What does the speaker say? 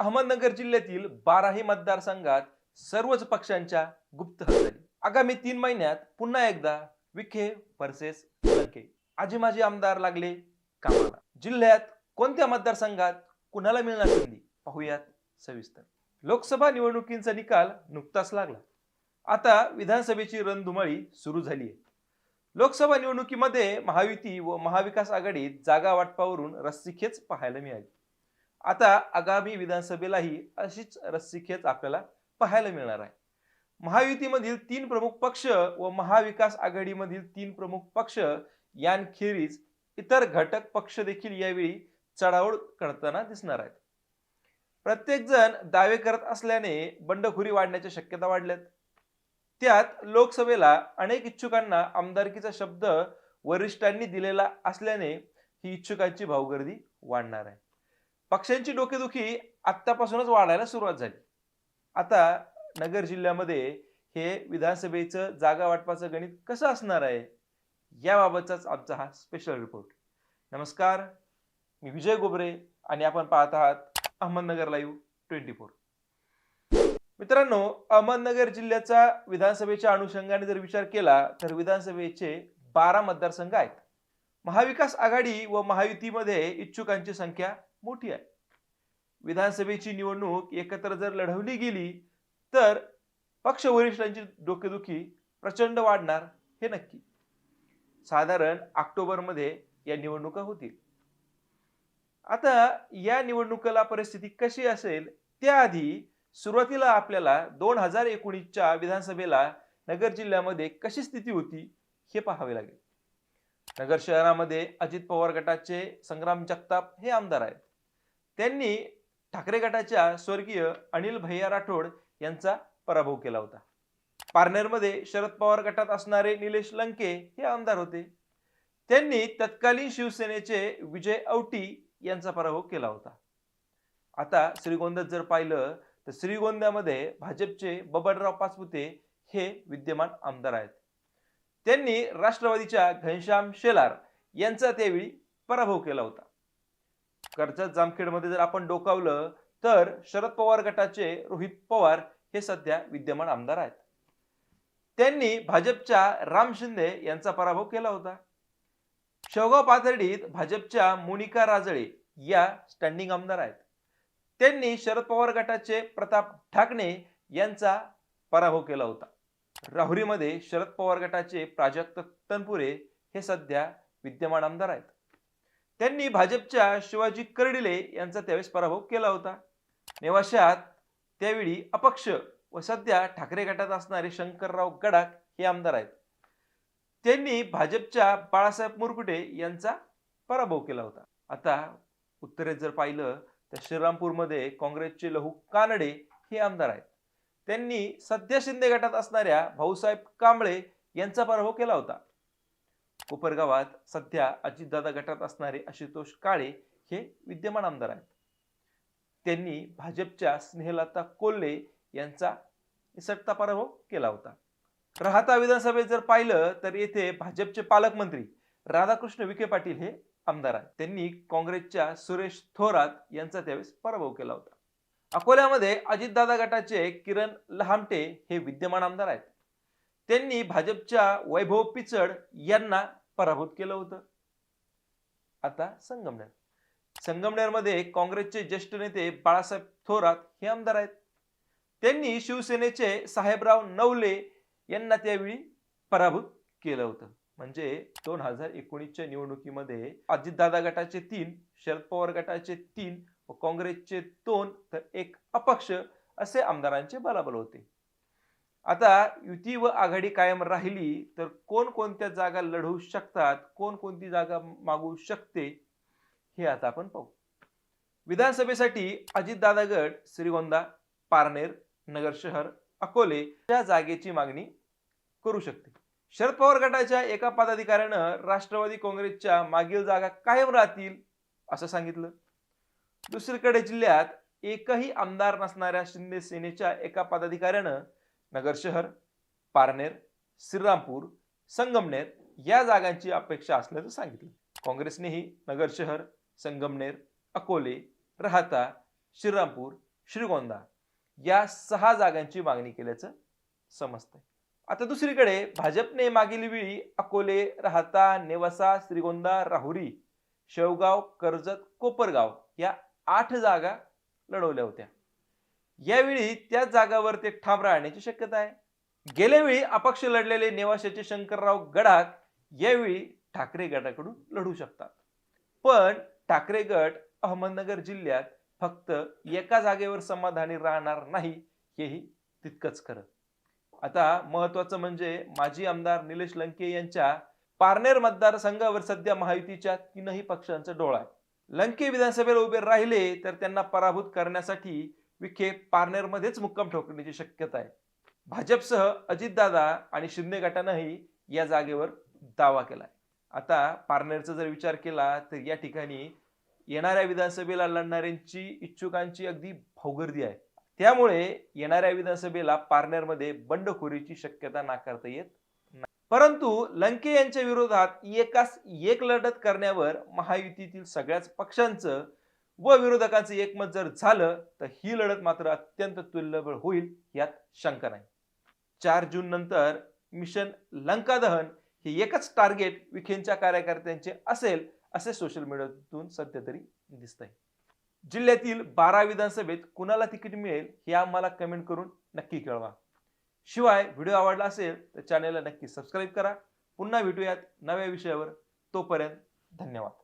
अहमदनगर जिल्ह्यातील बाराही मतदारसंघात सर्वच पक्षांच्या गुप्त झाली आगामी तीन महिन्यात पुन्हा एकदा विखे वर्सेस लंके आजी माजी आमदार लागले कामाला. जिल्ह्यात कोणत्या मतदारसंघात कुणाला मिळणार संधी? पाहूयात सविस्तर. लोकसभा निवडणुकींचा निकाल नुकताच लागला. आता विधानसभेची रणधुमाळी सुरू झाली आहे. लोकसभा निवडणुकीमध्ये महायुती व महाविकास आघाडीत जागा वाटपावरून रस्सीखेच पाहायला मिळाली. आता आगामी विधानसभेलाही अशीच रस्सीखेच आपल्याला पाहायला मिळणार आहे. महायुतीमधील तीन प्रमुख पक्ष व महाविकास आघाडीमधील तीन प्रमुख पक्ष यांखेरीज इतर घटक पक्ष देखील यावेळी चढाओढ करताना दिसणार आहेत. प्रत्येक जण दावे करत असल्याने बंडखोरी वाढण्याच्या शक्यता वाढल्यात. त्यात लोकसभेला अनेक इच्छुकांना आमदारकीचा शब्द वरिष्ठांनी दिलेला असल्याने ही इच्छुकांची भावगर्दी वाढणार आहे. पक्ष्यांची डोकेदुखी आत्तापासूनच वाढायला सुरुवात झाली. आता नगर जिल्ह्यामध्ये हे विधानसभेचं जागा वाटपाचं गणित कसं असणार आहे याबाबतचाच आमचा हा स्पेशल रिपोर्ट नमस्कार मी विजय गोबरे आणि आपण पाहत आहात अहमदनगर लाईव्ह ट्वेंटी फोर मित्रांनो अहमदनगर जिल्ह्याचा विधानसभेच्या अनुषंगाने जर विचार केला तर विधानसभेचे बारा मतदारसंघ आहेत. महाविकास आघाडी व महायुतीमध्ये इच्छुकांची संख्या मोठी आहे. विधानसभेची निवडणूक एकत्र जर लढवली गेली तर पक्ष वरिष्ठांची डोकेदुखी प्रचंड वाढणार हे नक्की. साधारण ऑक्टोबरमध्ये या निवडणुका होतील. आता या निवडणुकीला परिस्थिती कशी असेल त्याआधी सुरुवातीला आपल्याला दोन हजार एकोणीसच्या विधानसभेला नगर जिल्ह्यामध्ये कशी स्थिती होती हे पाहावे लागेल. नगर शहरामध्ये अजित पवार गटाचे संग्राम जगताप हे आमदार आहेत. त्यांनी ठाकरे गटाच्या स्वर्गीय अनिल भैया राठोड यांचा पराभव केला होता. पारनेरमध्ये शरद पवार गटात असणारे निलेश लंके हे आमदार होते. त्यांनी तत्कालीन शिवसेनेचे विजय औटी यांचा पराभव केला होता. आता श्रीगोंद्यात जर पाहिलं तर श्रीगोंद्यामध्ये भाजपचे बबनराव पाचपुते हे विद्यमान आमदार आहेत. त्यांनी राष्ट्रवादीच्या घनश्याम शेलार यांचा त्यावेळी पराभव केला होता. कर्जत जामखेडमध्ये जर आपण डोकावलं तर शरद पवार गटाचे रोहित पवार हे सध्या विद्यमान आमदार आहेत. त्यांनी भाजपच्या राम शिंदे यांचा पराभव केला होता. शेवगाव पाथर्डीत भाजपच्या मोनिका राजळे या स्टँडिंग आमदार आहेत. त्यांनी शरद पवार गटाचे प्रताप ठाकणे यांचा पराभव केला होता. राहुरीमध्ये शरद पवार गटाचे प्राजक्त तनपुरे हे सध्या विद्यमान आमदार आहेत. त्यांनी भाजपच्या शिवाजी कर्डिले यांचा त्यावेळेस पराभव केला होता. नेवाशात त्यावेळी अपक्ष व सध्या ठाकरे गटात असणारे शंकरराव गडाख हे आमदार आहेत. त्यांनी भाजपच्या बाळासाहेब मुरकुटे यांचा पराभव केला होता. आता उत्तरेत जर पाहिलं तर श्रीरामपूरमध्ये काँग्रेसचे लहू कानडे हे आमदार आहेत. त्यांनी सध्या शिंदे गटात असणाऱ्या भाऊसाहेब कांबळे यांचा पराभव केला होता. कोपरगावात सध्या अजितदादा गटात असणारे आशुतोष काळे हे विद्यमान आमदार आहेत. त्यांनी भाजपच्या स्नेहलता कोल्हे यांचा निसटता पराभव हो केला होता. राहता विधानसभेत जर पाहिलं तर येथे भाजपचे पालकमंत्री राधाकृष्ण विखे पाटील हे आमदार आहेत. त्यांनी काँग्रेसच्या सुरेश थोरात यांचा त्यावेळेस पराभव केला होता. अकोल्यामध्ये अजितदादा गटाचे किरण लहामटे हे विद्यमान आमदार आहेत. त्यांनी भाजपच्या वैभव पिचड यांना पराभूत केलं होतं. आता संगमनेर. संगमनेरमध्ये काँग्रेसचे ज्येष्ठ नेते बाळासाहेब थोरात हे आमदार आहेत. त्यांनी शिवसेनेचे साहेबराव नवले यांना त्यावेळी पराभूत केलं होतं. म्हणजे दोन हजार एकोणीसच्या निवडणुकीमध्ये अजितदादा गटाचे तीन शरद पवार गटाचे तीन व काँग्रेसचे दोन तर एक अपक्ष असे आमदारांचे बलाबल होते. आता युती व आघाडी कायम राहिली तर कोण कोणत्या जागा लढवू शकतात? कोण कोणती जागा मागू शकते? हे आता आपण पाहू. विधानसभेसाठी अजितदादा गट श्रीगोंदा पारनेर नगर शहर अकोले या जागेची मागणी करू शकते. शरद पवार गटाच्या एका पदाधिकाऱ्यानं राष्ट्रवादी काँग्रेसच्या मागील जागा कायम राहतील असं सांगितलं. दुसरीकडे जिल्ह्यात एकही आमदार नसणाऱ्या शिंदे सेनेच्या एका पदाधिकाऱ्यानं नगर शहर पारनेर श्रीरामपूर संगमनेर या जागांची अपेक्षा असल्याचं सांगितलं. काँग्रेसनेही नगर शहर संगमनेर अकोले राहता श्रीरामपूर श्रीगोंदा या सहा जागांची मागणी केल्याचं समजतंय. आता दुसरीकडे भाजपने मागील वेळी अकोले राहता नेवासा श्रीगोंदा राहुरी शेवगाव कर्जत कोपरगाव या आठ जागा लढवल्या होत्या. यावेळी त्याच जागावर ते ठाम राहण्याची शक्यता आहे. गेल्या वेळी अपक्ष लढलेले नेवाशाचे शंकरराव गडाख यावेळी ठाकरे गटाकडून लढू शकतात. पण ठाकरे गट अहमदनगर जिल्ह्यात फक्त एका जागेवर समाधानी राहणार नाही हेही तितकंच खरं. आता महत्वाचं म्हणजे माजी आमदार निलेश लंके यांच्या पारनेर मतदारसंघावर सध्या महायुतीच्या तीनही पक्षांचा डोळा आहे. लंके विधानसभेला उभे राहिले तर त्यांना पराभूत करण्यासाठी विखे पारनेरमध्येच मुक्काम ठोकण्याची शक्यता आहे. भाजपसह अजितदादा आणि शिंदे गटानंही या जागेवर दावा केलाय. आता पारनेरचा जर विचार केला तर या ठिकाणी येणाऱ्या विधानसभेला लढणाऱ्यांची इच्छुकांची अगदी भौगर्दी आहे. त्यामुळे येणाऱ्या विधानसभेला पारनेरमध्ये बंडखोरीची शक्यता नाकारता येत नाही. परंतु लंके यांच्या विरोधात एकास एक लढत करण्यावर महायुतीतील सगळ्याच पक्षांचं व विरोधकांचं एकमत जर झालं तर ही लढत मात्र अत्यंत तुल्यबळ होईल यात शंका नाही. चार जून नंतर मिशन लंका दहन हे एकच टार्गेट विखेंच्या कार्यकर्त्यांचे असेल असे सोशल मीडियातून सध्या तरी दिसत आहे जिल्ह्यातील बारा विधानसभेत कुणाला तिकीट मिळेल हे आम्हाला कमेंट करून नक्की कळवा. शिवाय व्हिडिओ आवडला असेल तर चॅनेलला नक्की सबस्क्राईब करा. पुन्हा भेटूयात नव्या विषयावर. तोपर्यंत धन्यवाद.